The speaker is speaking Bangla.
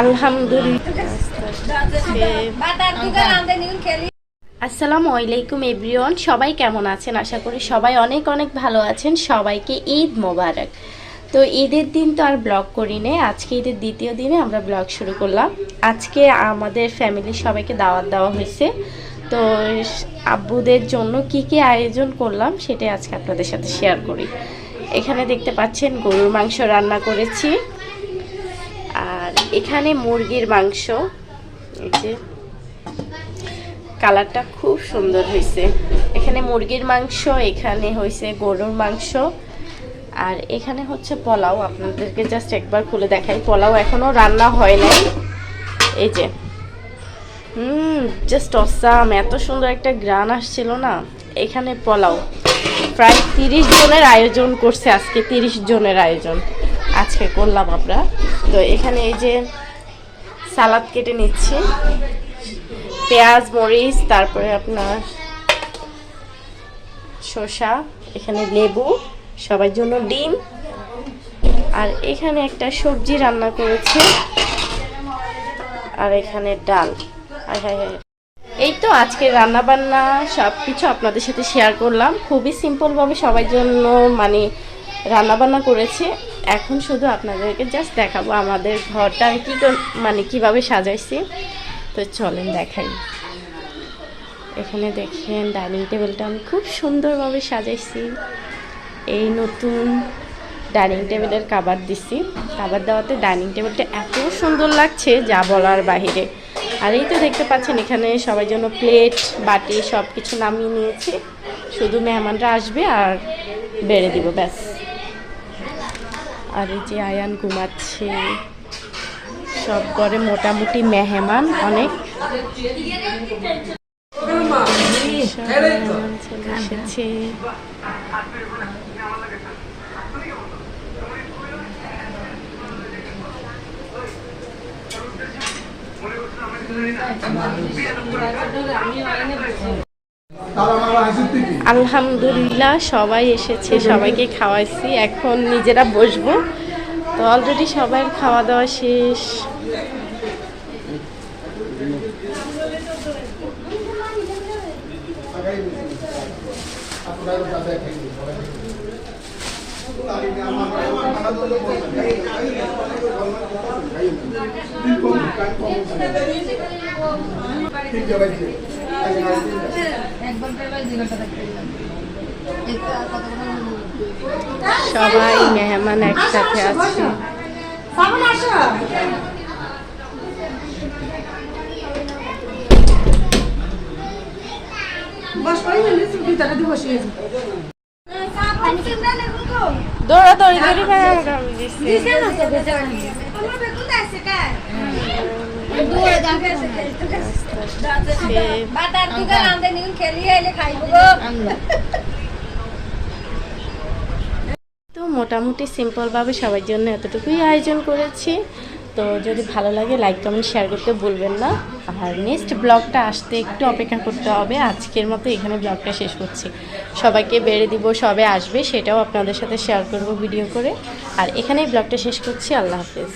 আলহামদুলিল্লাহ আসসালামু আলাইকুম এভরিওয়ান, সবাই কেমন আছেন? আশা করি সবাই অনেক অনেক ভালো আছেন। সবাইকে ঈদ মোবারক। তো ঈদের দিন তো আর ব্লগ করি নে, আজকে ঈদের দ্বিতীয় দিনে আমরা ব্লগ শুরু করলাম। আজকে আমাদের ফ্যামিলির সবাইকে দাওয়াত দেওয়া হয়েছে। তো আব্বুদের জন্য কি কি আয়োজন করলাম সেটাই আজকে আপনাদের সাথে শেয়ার করি। এখানে দেখতে পাচ্ছেন গরুর মাংস রান্না করেছি। এখানে মুরগির মাংস। এই যে। কালারটা খুব সুন্দর হয়েছে। এখানে মুরগির মাংস, এখানে হয়েছে গরুর মাংস। আর এখানে হচ্ছে পোলাও। আপনাদেরকে জাস্ট একবার খুলে দেখাই। পোলাও এখনও রান্না হয় নাই। এই যে। হুম জাস্ট অসাম এত সুন্দর একটা গ্রান আসছিল না। এখানে পোলাও। প্রায় তিরিশ জনের আয়োজন করছে আজকে, তিরিশ জনের আয়োজন। আজকে করলাম আমরা। তো এখানে এই যে সালাদ কেটে নিচ্ছি। পেঁয়াজ, মরিচ, তারপরে আপনার শসা, এখানে লেবু, সবার জন্য ডিম। আর এখানে একটা সবজি রান্না করেছে। আর এখানে ডাল। এই তো আজকে রান্না বান্না সব কিছু আপনাদের সাথে শেয়ার করলাম। খুবই সিম্পলভাবে সবার জন্য মানে রান্না বান্না করেছে। এখন শুধু আপনাদেরকে জাস্ট দেখাবো আমাদের ঘরটা কি মানে কীভাবে সাজাইছি। তো চলেন দেখাই। এখানে দেখেন ডাইনিং টেবিলটা আমি খুব সুন্দরভাবে সাজাইছি। এই নতুন ডাইনিং টেবিলের কাবার দিছি। কাবার দেওয়াতে ডাইনিং টেবিলটা এত সুন্দর লাগছে যা বলার বাহিরে। আর এই তো দেখতে পাচ্ছেন এখানে সবাই জন্য প্লেট, বাটি সব কিছু নামিয়ে নিয়েছি। শুধু মেহমানরা আসবে আর বেড়ে দিব, ব্যাস। আর এই যে আয়ান ঘুমাচ্ছে সব ঘরে মোটামুটি মেহমান অনেক। চলে এসেছে আলহামদুলিল্লাহ সবাই এসেছে সবাইকে খাওয়াইছি। এখন নিজেরা বসবো। তো অলরেডি সবার খাওয়া দাওয়া শেষ সবাই মেহমান একসাথে আছে। দৌড়াদৌড়ি দৌড়ি তো মোটামুটি সিম্পলভাবে সবার জন্য এতটুকুই আয়োজন করেছি। তো যদি ভালো লাগে লাইক কমেন্ট শেয়ার করতে ভুলবেন না। আর নেক্সট ব্লগটা আসতে একটু অপেক্ষা করতে হবে। আজকের মতো এখানে ব্লগটা শেষ করছি। সবাইকে বেড়ে দিব, সবে আসবে, সেটাও আপনাদের সাথে শেয়ার করব ভিডিও করে। আর এখানেই ব্লগটা শেষ করছি। আল্লাহ হাফেজ।